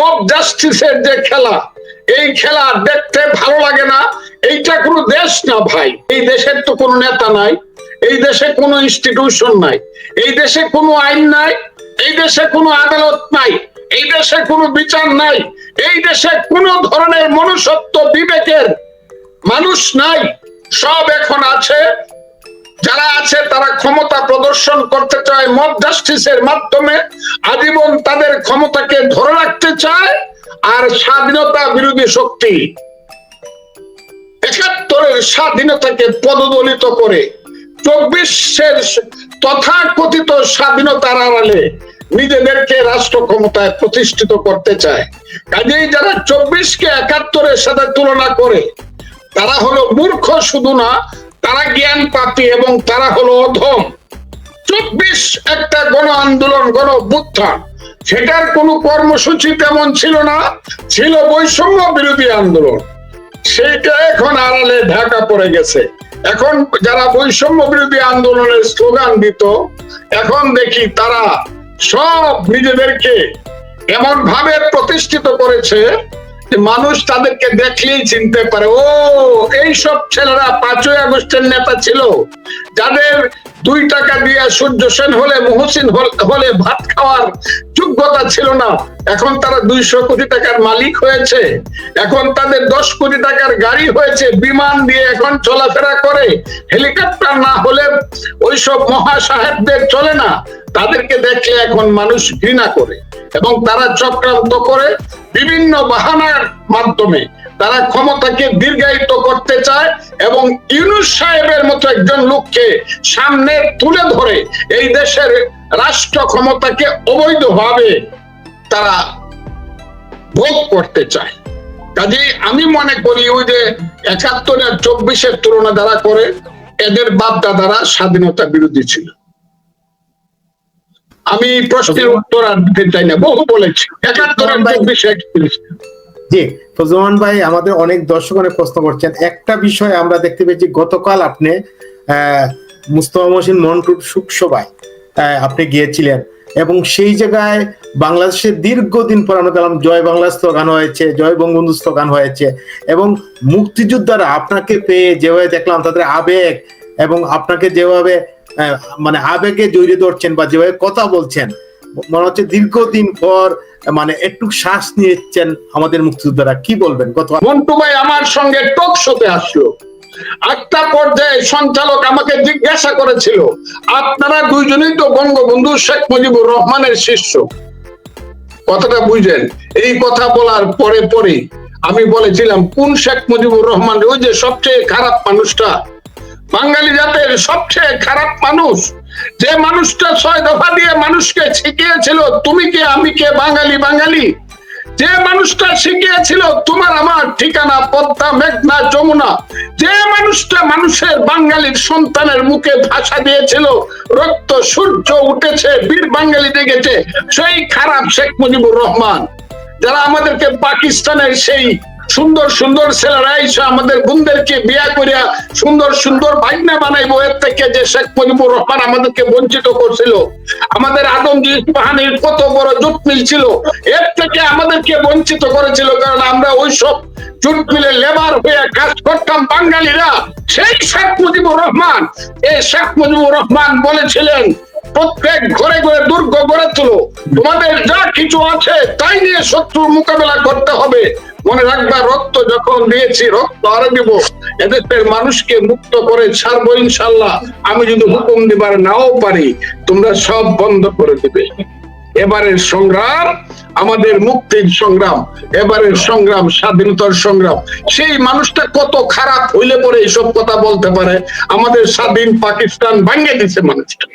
Mob জাস্টিসের যে খেলা, এই খেলা দেখতে ভালো লাগে না, এইটা কোনো দেশ না ভাই। এই দেশের তো কোনো নেতা নাই, এই দেশে কোনো ইনস্টিটিউশন নাই, এই দেশে কোনো আইন নাই, এই দেশে কোনো আদালত নাই, এই দেশে কোনো বিচার নাই, এই দেশে কোনো ধরনের মনুষ্যত্ব বিবেকের মানুষ নাই, সব এখন আছে। যারা আছে তারা ক্ষমতা প্রদর্শন করতে চায় মব জাস্টিসের মাধ্যমে, আজীবন তাদের ক্ষমতাকে ধরে রাখতে চায় আর স্বাধীনতা বিরোধী শক্তি একাত্তরের স্বাধীনতাকে পদদলিত করে চব্বিশের তথাকথিত স্বাধীনতার আড়ালে নিজেদেরকে রাষ্ট্র ক্ষমতায় প্রতিষ্ঠিত করতে চায়। কাজেই যারা চব্বিশকে একাত্তরের সাথে তুলনা করে, তারা হলো মূর্খ শুধু না, তারা জ্ঞান পাপী এবং তারা হলো অধম। চব্বিশ একটা গণ আন্দোলন, গণ অভ্যুত্থান। সেটার কোনো কর্মসূচি তেমন ছিল না, ছিল বৈষম্য বিরোধী আন্দোলন। সেইটা এখন আড়ালে ঢাকা পড়ে গেছে। এখন যারা বৈষম্য বিরোধী আন্দোলনের স্লোগান দিত, এখন দেখি তারা সব নিজেদেরকে এমন ভাবে প্রতিষ্ঠিত করেছে যে মানুষ তাদেরকে দেখলেই চিনতে পারে, ও এই সব ছেলেরা পাঁচই আগস্টের নেতা ছিল। যাদের দুই টাকা দিয়ে সূর্য সেন হলে, মহসিন হলে ভাত খাওয়ার যোগ্যতা ছিল না। এখন তারা দুইশো কোটি টাকার মালিক হয়েছে। এখন তাদের দশ কোটি টাকার গাড়ি হয়েছে, বিমান দিয়ে এখন চলাফেরা করে। হেলিকপ্টার না হলে ওইসব মহা সাহেবদের চলে না। তাদেরকে দেখলে এখন মানুষ ঘৃণা করে এবং তারা চক্রান্ত করে বিভিন্ন বাহানার মাধ্যমে। তারা ক্ষমতাকে দীর্ঘায়িত করতে চায় এবং ইউনুস সাহেবের মতো একজন লোককে সামনে তুলে ধরে এই দেশের রাষ্ট্র ক্ষমতাকে অবৈধভাবে তারা ভোগ করতে চায়। কাজেই আমি মনে করি ওই যে একাত্তর আর চব্বিশের তুলনা দ্বারা করে এদের বাপ দাদারা স্বাধীনতা বিরোধী ছিল। আমি প্রশ্নের উত্তর আর দিতে চাই না বহু বলেছি। একাত্তর আর চব্বিশে experience। জি ফজলমান ভাই, আমাদের অনেক দর্শক অনেক প্রশ্ন করছেন। একটা বিষয় আমরা দেখতে পেয়েছি, গতকাল আপনি মুস্তফা মহসিন মন্টুর সুখসভায় আপনি গিয়েছিলেন। এবং সেই জায়গায় বাংলাদেশের দীর্ঘদিন পর আমরা দেখলাম জয় বাংলা স্লোগান হয়েছে, জয় বঙ্গবন্ধু স্লোগান হয়েছে। এবং মুক্তিযোদ্ধারা আপনাকে পেয়ে যেভাবে দেখলাম, তাদের আবেগ এবং আপনাকে যেভাবে মানে আবেগে জড়িয়ে ধরছেন বা যেভাবে কথা বলছেন, মনে হচ্ছে দীর্ঘদিন পর মানে একটু শ্বাস নিয়েছেন আমাদের মুক্তিযোদ্ধারা। কি বলবেন? গত মন্টু ভাই আমার সঙ্গে টক শোতে আসলো। একটা পর্যায়ে সঞ্চালক আমাকে জিজ্ঞাসা করেছিল, আপনারা দুইজনই তো বঙ্গবন্ধু শেখ মুজিবুর রহমানের শিষ্য। কথাটা বুঝলেন। এই কথা বলার পরে পরে আমি বলেছিলাম, কোন শেখ মুজিবুর রহমান? ওই যে সবচেয়ে খারাপ মানুষটা। বাঙালি জাতের সবচেয়ে খারাপ মানুষ। যে মানুষটা ছয় দফা দিয়ে মানুষকে শিখিয়েছিল, তুমি কে, আমি কে, বাঙালি বাঙালি? যে মানুষটা শিখিয়েছিল, তোমার আমার ঠিকানা, পদ্মা, মেঘনা, যমুনা। যে মানুষটা মানুষের বাঙালির সন্তানের মুখে ভাষা দিয়েছিল, রক্ত, সূর্য উঠেছে, বীর বাঙালি দেখেছে সেই খারাপ শেখ মুজিবুর রহমান, যারা আমাদেরকে পাকিস্তানের সেই সুন্দর সুন্দর ছেলেরা এসে আমাদের বোনদেরকে বিয়া করিয়া সুন্দর সুন্দর ভাগ্না বানাইবো। এর থেকে যে শেখ মুজিবুর রহমান আমাদেরকে বঞ্চিত করছিল, আমাদের আদমজি ইস্পাহানির কত বড় জুট মিল ছিল, এর থেকে আমাদেরকে বঞ্চিত করেছিল, কারণ আমরা ওইসব জুট লেবার হয়ে কাজ করতাম বাঙালিরা। সেই শেখ মুজিবুর রহমান, এই শেখ মুজিবুর রহমান বলেছিলেন, প্রত্যেক ঘরে ঘরে দুর্গ গড়ে তুলো। তোমাদের যা কিছু আছে তাই নিয়ে শত্রুর মোকাবেলা করতে হবে। মনে রাখবা, রক্ত যখন দিয়েছি, রক্ত আরও দিব। এদেশের মানুষকে মুক্ত করে ছাড়বো ইনশাল্লাহ। আমি যদি হুকুম দিবার নাও পারি, তোমরা সব বন্ধ করে দিবে। এবারের সংগ্রাম, আমাদের মুক্তির সংগ্রাম, এবারের সংগ্রাম, স্বাধীনতার সংগ্রাম। সেই মানুষটা কত খারাপ হইলে পরে এইসব কথা বলতে পারে? আমাদের স্বাধীন পাকিস্তান ভাঙিয়ে দিছে মানুষকে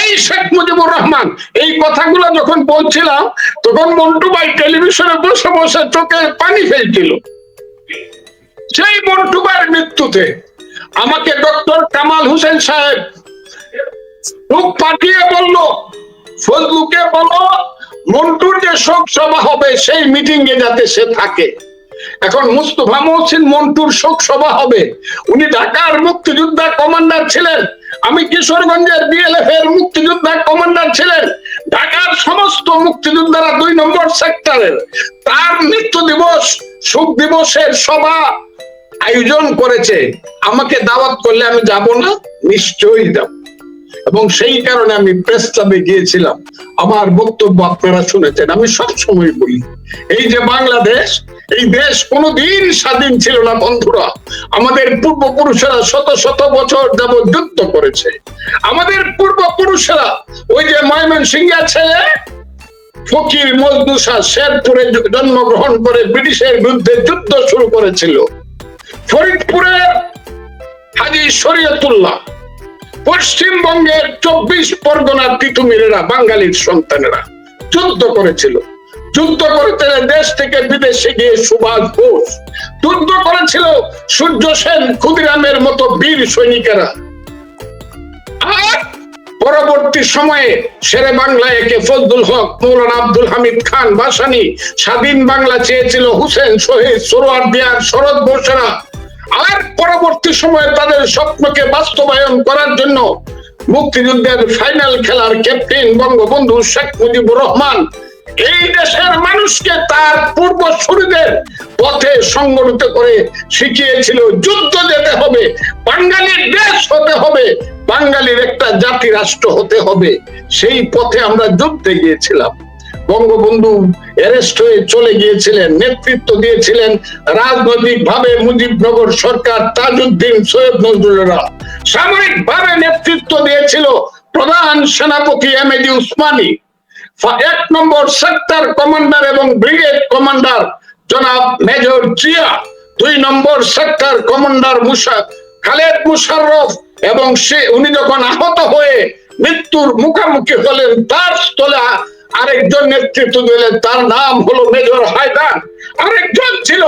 এই শেখ মুজিবুর রহমান, এই কথাগুলো যখন বলছিলাম, তখন মন্টু ভাই টেলিভিশনে বসে বসে চোখে পানি ফেলছিল। সেই মন্টু ভাইয়ের মৃত্যুতে আমাকে ডক্টর কামাল হোসেন সাহেব লোক পাঠিয়ে বলল ফজলুকে বলো, মন্টুর যে শোক সভা হবে, সেই মিটিং এ যাতে সে থাকে। এখন মুস্তফা মহসিন মন্টুর শোক সভা হবে। উনি ঢাকার মুক্তিযোদ্ধা কমান্ডার ছিলেন। আমি কিশোরগঞ্জের বিএলএফ এর মুক্তিযোদ্ধা কমান্ডার ছিলেন। ঢাকার সমস্ত মুক্তিযোদ্ধারা দুই নম্বর সেক্টরের। তার মৃত্যু দিবস, সুখ দিবসের সভা আয়োজন করেছে। আমাকে দাওয়াত করলে আমি যাব না, নিশ্চয়ই যাব। এবং সেই কারণে আমি প্রেস ক্লাবে গিয়েছিলাম। আমার বক্তব্য আপনারা শুনেছেন, আমি সব সময় বলি। এই যে বাংলাদেশ এই দেশ কোনোদিন স্বাধীন ছিল না, বন্ধুরা। আমাদের পূর্বপুরুষেরা শত শত বছর যাবৎ যুদ্ধ করেছে। আমাদের পূর্বপুরুষেরা ওই যে ময়মনসিংহ ছেলে, ফকির মজদুসা শেরপুরে জন্মগ্রহণ করে ব্রিটিশের বিরুদ্ধে যুদ্ধ শুরু করেছিল। ফরিদপুরে হাজি শরীয়তুল্লাহ, পশ্চিমবঙ্গের চব্বিশ পরগনার তিতুমিরেরা, বাঙালির সন্তানেরা যুদ্ধ করেছিল। যুদ্ধ করেছে দেশ থেকে বিদেশে গিয়ে সুভাষ বোস যুদ্ধ করেছিল সূর্য সেন ক্ষুদিরামের মতো বীর সৈনিকেরা। পরবর্তী সময়ে শেরে বাংলা একে ফজলুল হক, মৌলানা আব্দুল হামিদ খান, বাসানি, স্বাধীন বাংলা চেয়েছিল হুসেন, শহীদ, সরোয়ার দিয়ার শরৎ বোসেরা। আর পরবর্তী সময়ে তাদের স্বপ্নকে বাস্তবায়ন করার জন্য মুক্তিযুদ্ধের ফাইনাল খেলার ক্যাপ্টেন বঙ্গবন্ধু শেখ মুজিবুর রহমান এই দেশের মানুষকে তার পূর্বসূরিদের পথে সংগঠিত করে শিখিয়েছিল, যুদ্ধ যেতে হবে, বাঙালির দেশ হতে হবে, বাঙালির একটা জাতি রাষ্ট্র হতে হবে। সেই পথে আমরা যুদ্ধে গিয়েছিলাম। বঙ্গবন্ধু অ্যারেস্ট হয়ে চলে গিয়েছিলেন, নেতৃত্ব দিয়েছিলেন রাজনৈতিক ভাবে মুজিবনগর সরকার, তাজউদ্দিন, সৈয়দ নজরুলেরা সামরিক ভাবে নেতৃত্ব দিয়েছিল প্রধান সেনাপতি এমএডি উসমানী। ফা- এক নম্বর সেক্টর কমান্ডার এবং ব্রিগেড কমান্ডার জনাব মেজর জিয়া দুই নম্বর সেক্টর কমান্ডার মুসা খালেদ এবং সে, উনি যখন আহত হয়ে মৃত্যুর মুখোমুখি হলেন, তার স্থলে আরেকজন নেতৃত্ব দিলেন, তার নাম হলো মেজর হায়দার আরেকজন ছিল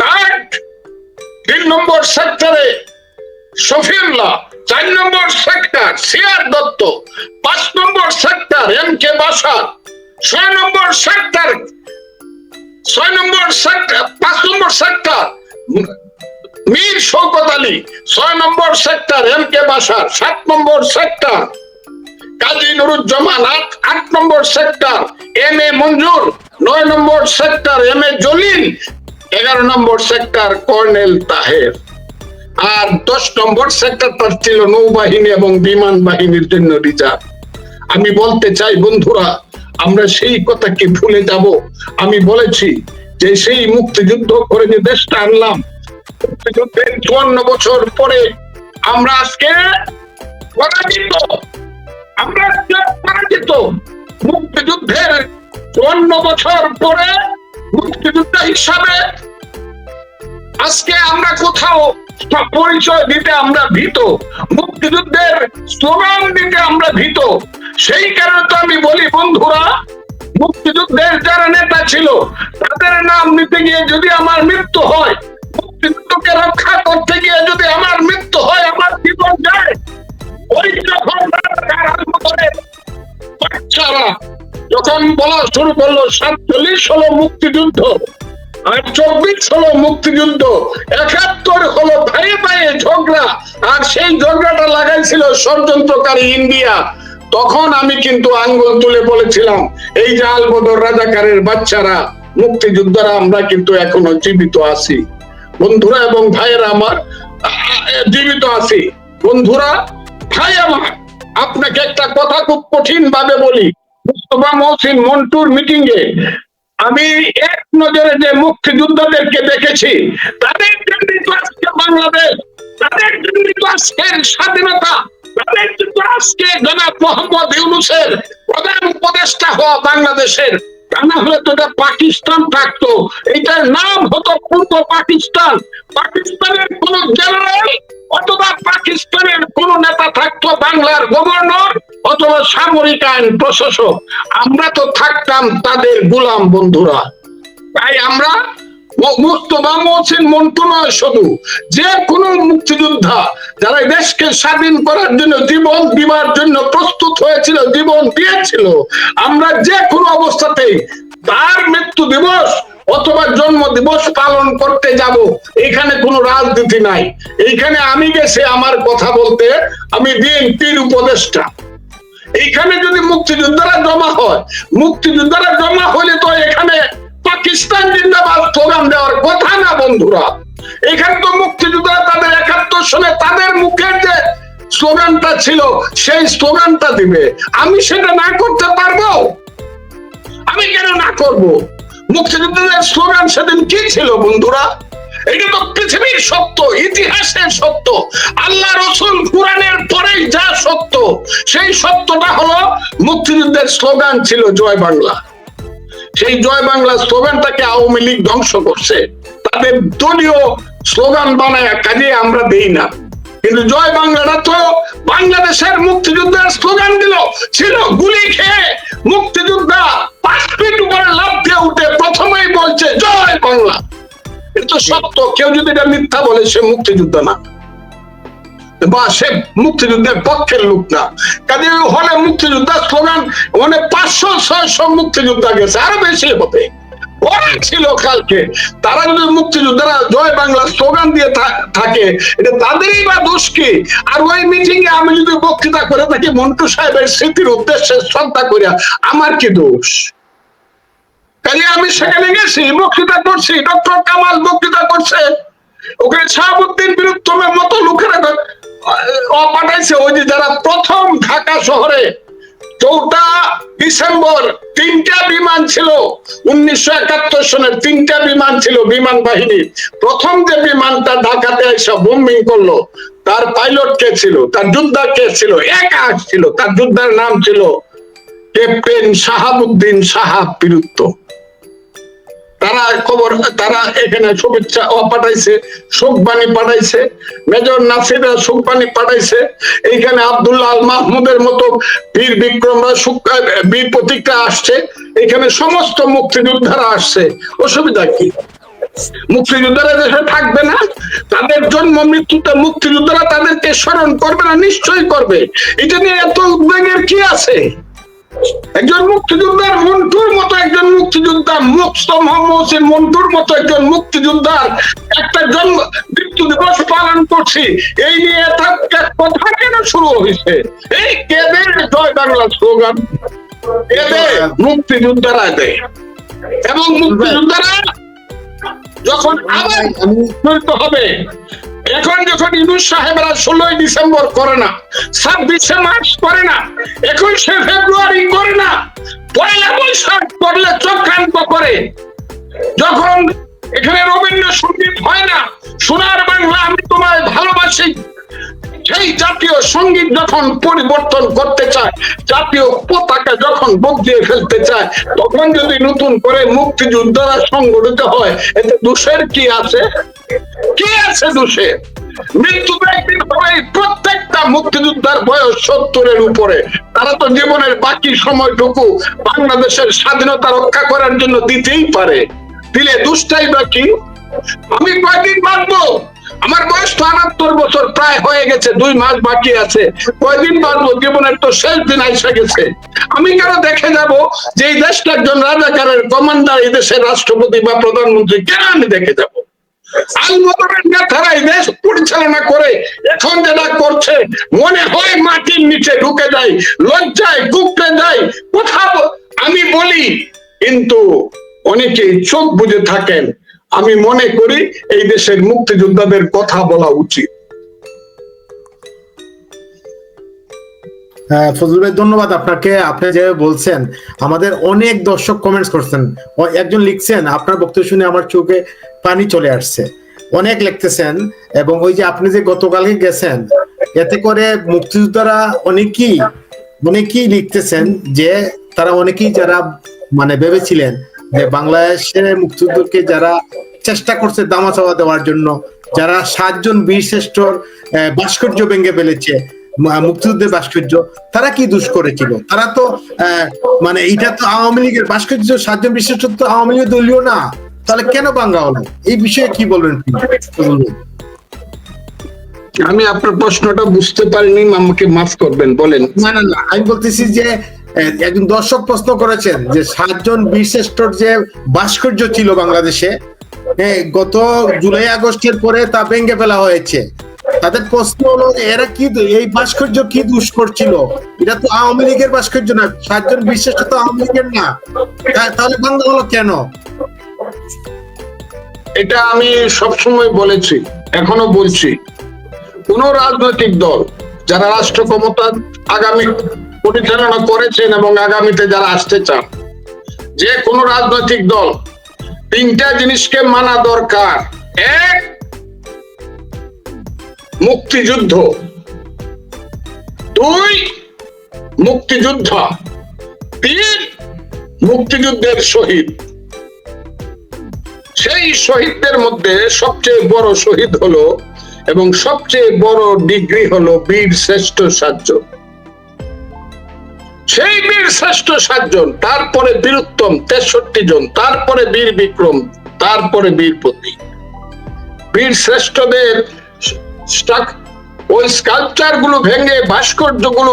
তার, তিন নম্বর সেক্টরে শফিউল্লাহ। চার নম্বর সেক্টর সিআর দত্ত পাঁচ নম্বর সেক্টর এম কে বাসার ছয় নম্বর সেক্টর ছয় নম্বর সেক্টর পাঁচ নম্বর সেক্টর মীর শৌকত আলী ছয় নম্বর সেক্টর এম কে বাসার সাত নম্বর সেক্টর কাজী নুরুজ্জামান আট আট নম্বর সেক্টর এম এ মঞ্জুর নয় নম্বর সেক্টর এম এ জলিল এগারো নম্বর সেক্টর কর্নেল তাহের আর দশ নম্বর সেক্টরটা ছিল নৌবাহিনী এবং বিমান বাহিনীর জন্য রিজার্ভ আমি বলতে চাই, বন্ধুরা, আমরা সেই কথাকে ভুলে যাব? আমি বলেছি যে সেই মুক্তিযুদ্ধ করে যে দেশটা আনলাম, মুক্তিযুদ্ধের চুয়ান্ন বছর পরে আমরা আজকে পরাজিত। আমরা পরাজিত। মুক্তিযুদ্ধের চুয়ান্ন বছর পরে মুক্তিযুদ্ধ হিসাবে আজকে আমরা কোথাও পরিচয় দিতে আমরা ভীত। মুক্তিযুদ্ধের স্লোগান দিতে আমরা ভীত। সেই কারণে তো আমি বলি, বন্ধুরা, মুক্তিযুদ্ধের যারা নেতা ছিল, তাদের নাম নিতে গিয়ে যদি আমার মৃত্যু হয়, মুক্তিযুদ্ধকে রক্ষা করতে গিয়ে যদি আমার মৃত্যু হয়, আমার জীবন যায় যখন বলা শুরু করল, সাতচল্লিশ হলো মুক্তিযুদ্ধ। আর চব্বিশ হলো মুক্তিযুদ্ধ, একাত্তর হলো ভাইয়ে ভাইয়ে ঝগড়া, আর সেই ঝগড়াটা লাগাইছিল ষড়যন্ত্রকারী ইন্ডিয়া। তখন আমি কিন্তু আঙ্গুল তুলে বলেছিলাম, এই যে আলবদর রাজাকারের বাচ্চারা, মুক্তিযোদ্ধারা, আমরা কিন্তু এখনও জীবিত আছি। বন্ধুরা এবং ভাইয়েরা আমার জীবিত আছি। বন্ধুরা, ভাই আমার, আপনাকে একটা কথা খুব কঠিন ভাবে বলি। মুস্তফা মহসিন মন্টুর মিটিং এ আমি এক নজরে যে মুক্তিযোদ্ধাদেরকে দেখেছি, তাদের জন্যই তো আজকে বাংলাদেশ, তাদের জন্যই তো আজকের স্বাধীনতা, তাদের জন্য আজকে জনাব মোহাম্মদ ইউনুসের প্রধান উপদেষ্টা হওয়া বাংলাদেশের। তা না হলে তো পাকিস্তান থাকতো। এটার নাম হতো পূর্ব পাকিস্তান। পাকিস্তানের কোন জেনারেল অথবা পাকিস্তানের কোন নেতা থাকতো বাংলার গভর্নর অথবা সামরিক আইন প্রশাসক, আমরা তো থাকতাম তাদের গোলাম বন্ধুরা। তাই আমরা মুস্তফা শুধু, যে কোনো মুক্তিযোদ্ধা যারা দেশকে স্বাধীন করার জন্য জীবন দিবার জন্য প্রস্তুত হয়েছিল, জীবন দিয়েছিল, আমরা যে কোনো অবস্থাতেই তার মৃত্যু দিবস অথবা জন্ম দিবস পালন করতে যাব, এখানে কোনো রাজনীতি নাই। এইখানে আমি গেছি আমার কথা বলতে, আমি বিএনপির উপদেষ্টা। এইখানে যদি মুক্তিযোদ্ধারা জমা হয়, মুক্তিযোদ্ধারা জমা হলে তো এখানে পাকিস্তান জিন্দাবাদ স্লোগান দেওয়ার কথা না, বন্ধুরা। এখানে তো মুক্তিযোদ্ধারা তাদের একাত্তর সনে তাদের মুখের যে স্লোগানটা ছিল, সেই স্লোগানটা দিবে। আমি সেটা না করতে পারব? আমি কেন না করব? মুক্তিযোদ্ধাদের স্লোগান সেদিন কি ছিল, বন্ধুরা? এটা তো পৃথিবীর সত্য, ইতিহাসের সত্য। আল্লাহ রসুল কোরআনের পরেই যা সত্য, সেই সত্যটা হলো মুক্তিযুদ্ধের স্লোগান ছিল জয় বাংলা। সেই জয় বাংলা স্লোগানটাকে আওয়ামী লীগ ধ্বংস করছে। তাদের দলীয় স্লোগান বানায় কাজে আমরা দেই না। কিন্তু জয় বাংলাটা তো বাংলাদেশের মুক্তিযুদ্ধের স্লোগান দিল। ছিল গুলি খেয়ে মুক্তিযোদ্ধা পাঁচ ফিট উপরে লাভ দিয়ে উঠে প্রথমেই বলছে, জয় বাংলা। এটা তো সত্য, কেউ যদি এটা মিথ্যা বলে, সে মুক্তিযোদ্ধা না। বা সে মুক্তিযুদ্ধের পক্ষের লোক না। কাজে হলে মুক্তিযোদ্ধা স্লোগান মানে পাঁচশো, ছয়শো মুক্তিযোদ্ধা গেছে, আরও বেশি হবে। ছিল কালকে। তারা যদি মুক্তিযোদ্ধারা জয় বাংলা স্লোগান দিয়ে থাকে, এটা তাদেরই বা দোষ কি? আর ওই মিটিং এ আমি যদি বক্তৃতা করে থাকি, মন্টু সাহেবের স্মৃতির উদ্দেশ্যে শ্রদ্ধা করিয়া, আমার কি দোষ? কাজে আমি সেখানে গেছি বক্তৃতা করছি ডক্টর কামাল বক্তৃতা করছে। ওখানে শাহাবুদ্দিন বীরুত্তমের মতো লোকেরা আহ, পাঠাইছে ওই যে যারা প্রথম ঢাকা শহরে চৌঠা ডিসেম্বর তিনটা বিমান ছিল উনিশশো একাত্তর সনের তিনটা বিমান ছিল বিমান বাহিনী। প্রথম যে বিমানটা ঢাকাতে এসে বোম্বিং করল তার পাইলট কে ছিল তার যোদ্ধা কে ছিল একা ছিল তার যোদ্ধার নাম ছিল ক্যাপ্টেন শাহাবুদ্দিন সাহাব বীরুত্ব তারা খবর, তারা এখানে শুভেচ্ছা পাঠাইছে শোকবাণী পাঠাইছে। মেজর নাসিরা শোকবাণী পাঠাইছে। এইখানে আব্দুল্লাহ আল মাহমুদের মতো বীর বিক্রমরা বীর প্রতীকরা আসছে। এখানে সমস্ত মুক্তিযোদ্ধারা আসছে। অসুবিধা কি? মুক্তিযোদ্ধারা দেশে থাকবে না, তাদের জন্ম, মৃত্যুতে মুক্তিযোদ্ধারা তাদেরকে স্মরণ করবে না, নিশ্চয়ই করবে। এটা নিয়ে এত উদ্বেগের কি আছে? একজন মুক্তিযোদ্ধার মন্টুর মতো একজন মুক্তিযোদ্ধা মুক্ত মোহাম্মদ হোসেন মন্টুর মতো একজন মুক্তিযোদ্ধার একটা জন্ম মৃত্যু দিবস পালন করছি। এই নিয়ে তার কথা কেন শুরু হয়েছে? এই কেঁদে জয় বাংলা স্লোগান। কেঁদে মুক্তিযোদ্ধারা দেয়। এবং মুক্তিযোদ্ধারা যখন আবার জড়িত হবে এখন যখন ইউনুস সাহেবরা ষোলোই ডিসেম্বর করে না, ছাব্বিশে মার্চ করে না, একুশে ফেব্রুয়ারি করে না, পয়লা বৈশাখ করলে চক্রান্ত করে যখন এখানে রবীন্দ্রসঙ্গীত হয় না, সোনার বাংলা আমি তোমায় ভালোবাসি সেই জাতীয় সংগীত যখন পরিবর্তন করতে চায়, জাতীয় পতাকা যখন বদলিয়ে ফেলতে চায়, তখন যদি নতুন করে মুক্তিযোদ্ধারা সংগঠিত হয়, এতে দোষের কি আছে? কি আছে দোষে মৃত্যু প্রত্যেকটা মুক্তিযোদ্ধার বয়স সত্তরের উপরে। তারা তো জীবনের বাকি সময়টুকু বাংলাদেশের স্বাধীনতা রক্ষা করার জন্য দিতেই পারে। দিলে দুষ্টাই বা কি? আমি কয়দিন বাঁচবো? আমার বয়স তো আটাত্তর বছর, প্রায় হয়ে গেছে, দুই মাস বাকি আছে। কয়দিন বাঁচবো? জীবনের তো শেষ দিন আইসা গেছে। আমি কেন দেখে যাব যে এই দেশটা একজন রাজাকারের কমান্ডার, এই দেশের রাষ্ট্রপতি বা প্রধানমন্ত্রী, কেন আমি দেখে যাব? দেশ পরিচালনা করে, এখন যেটা করছে, মনে হয় মাটির নিচে ঢুকে যায়, লজ্জায় কুকড়ে যায় কথা ব- আমি বলি, কিন্তু অনেকেই চোখ বুঝে থাকেন আমি মনে করি এই দেশের মুক্তিযোদ্ধাদের কথা বলা উচিত। হ্যাঁ, ফজলুল ভাই ধন্যবাদ আপনাকে। আপনি যেভাবে বলছেন আমাদের অনেক দর্শক কমেন্টস করছেন। একজন লিখছেন আপনার বক্তব্য শুনে আমার চোখে পানি চলে আসছে। অনেক লিখতেছেন এবং ওই যে আপনি যে গতকালকে গেছেন এতে করে মুক্তিযোদ্ধারা অনেকেই অনেকেই লিখতেছেন যে তারা অনেকেই যারা মানে ভেবেছিলেন যে বাংলাদেশের মুক্তিযুদ্ধকে যারা চেষ্টা করছে দামা চাওয়া দেওয়ার জন্য যারা সাতজন বীর শ্রেষ্ঠর ভাস্কর্য ভেঙে ফেলেছে মুক্তিযুদ্ধের ভাস্কর্য তারা কি দুষ করেছিল? তারা তো মানে এটা তো আওয়ামী লীগের ভাস্কর্য সাতজন বিশিষ্ট তো আওয়ামী লীগের দলীয় না। তাহলে কেন বাঙ্গা হলো? এই বিষয়ে কি বলবেন আমি আপনার প্রশ্নটা বুঝতে পারিনি আমাকে মাফ করবেন বলেন। না না না আমি বলতেছি যে একজন দর্শক প্রশ্ন করেছেন যে সাতজন বীরশ্রেষ্ঠর যে ভাস্কর্য ছিল বাংলাদেশে হ্যাঁ, গত জুলাই আগস্টের পরে তা ভেঙে ফেলা হয়েছে। তাদের প্রশ্ন হলো এরা কি এই ভাস্কর্য কি দুষ্কর ছিল? এটা তো আওয়ামী লীগের ভাস্কর্য না সাতজন বীরশ্রেষ্ঠ তো আওয়ামী লীগের না। তাহলে ভাঙ্গা হলো কেন? এটা আমি সবসময় বলেছি এখনও বলছি। কোন রাজনৈতিক দল যারা রাষ্ট্র ক্ষমতা আগামী পরিচালনা করেছেন এবং আগামীতে যারা আসতে চান, যে কোনো রাজনৈতিক দল, তিনটা জিনিসকে মানা দরকার। এক, মুক্তিযুদ্ধ। দুই, মুক্তিযোদ্ধা। তিন, মুক্তিযুদ্ধের শহীদ। সেই শহীদদের মধ্যে সবচেয়ে বড় শহীদ হলো এবং সবচেয়ে বড় ডিগ্রি হলো বীর শ্রেষ্ঠ সাতজন। সেই বীর শ্রেষ্ঠ সাতজন, তারপরে বীরুত্তম তেষট্টি জন, তারপরে বীর বিক্রম, তারপরে বীর বীর শ্রেষ্ঠদের ওই স্কাল্পচারগুলো ভেঙে ভাস্কর্যগুলো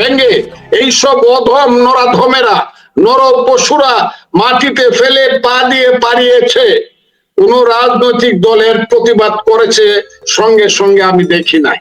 ভেঙে, এইসব অধম নরাধমেরা, নর পশুরা মাটিতে ফেলে পা দিয়ে পারিয়েছে কোন রাজনৈতিক দলের প্রতিবাদ করেছে, সঙ্গে সঙ্গে আমি দেখি নাই।